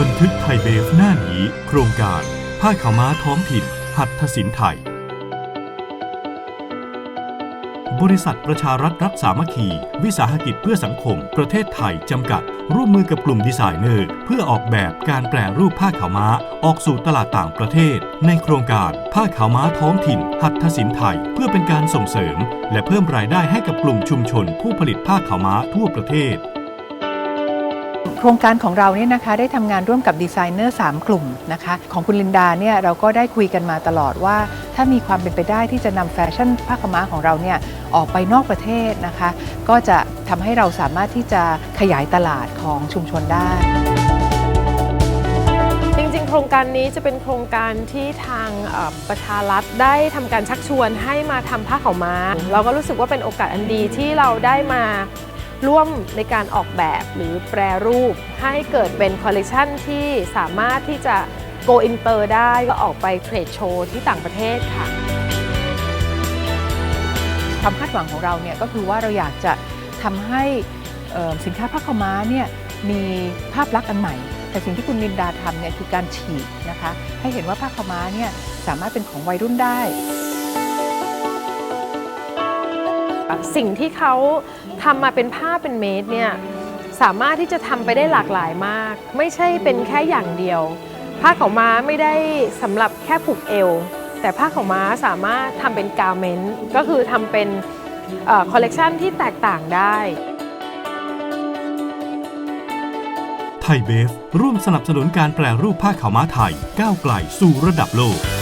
บันทึกไทยเบฟหน้าหนีโครงการ ผ้าขาวม้าท้องถิ่น หัตถศิลป์ไทย บริษัทประชารัฐรักสามัคคี วิสาหกิจเพื่อสังคม ประเทศไทย จำกัด ร่วมมือกับกลุ่มดีไซเนอร์ เพื่อออกแบบการแปรรูปผ้าขาวม้า ออกสู่ตลาดต่างประเทศ ในโครงการ ผ้าขาวม้าท้องถิ่น หัตถศิลป์ไทย เพื่อเป็นการส่งเสริม และเพิ่มรายได้ให้กับกลุ่มชุมชน ผู้ผลิตผ้าขาวม้าทั่วประเทศ ครงการของเราเนี่ยนะคะได้ทำงานร่วมกับดีไซเนอร์ 3 กลุ่มนะคะของคุณลินดาเนี่ยเราก็ได้คุยกันมาตลอดว่า ถ้ามีความเป็นไปได้ที่จะนำแฟชั่นผ้าขาวม้าของเราเนี่ยออกไปนอกประเทศนะคะ ก็จะทำให้เราสามารถที่จะขยายตลาดของชุมชนได้จริงๆ โครงการนี้จะเป็นโครงการที่ทางเอ่อประชารัฐได้ทำการชักชวนให้มาทำผ้าขาวม้า เราก็รู้สึกว่าเป็นโอกาสอันดีที่เราได้มา ร่วมในการออกแบบหรือแปรรูป ให้เกิดเป็นคอลเลกชันที่สามารถที่จะ go inter ได้ก็ออกไปเทรดโชว์ที่ต่างประเทศค่ะ ความคาดหวังของเราเนี่ยก็คือว่าเราอยากจะทำให้สินค้าผ้าขาวม้าเนี่ยมีภาพลักษณ์อันใหม่ แต่สิ่งที่คุณลินดาทำเนี่ยคือการฉีกนะคะ ให้เห็นว่าผ้าขาวม้าเนี่ยสามารถเป็นของวัยรุ่นได้ สิ่งที่เขาทำมาเป็นผ้าเป็นเมตรเนี่ยสามารถที่จะทำไปได้หลากหลายมาก ไม่ใช่เป็นแค่อย่างเดียว ผ้าขาวม้าไม่ได้สำหรับแค่ผูกเอว แต่ผ้าขาวม้าสามารถทำเป็นกาเมนต์ก็คือทำเป็นคอลเลกชันที่แตกต่างได้ไทยเบฟร่วมสนับสนุนการแปรรูปผ้าขาวม้าไทย ก้าวไกลสู่ระดับโลก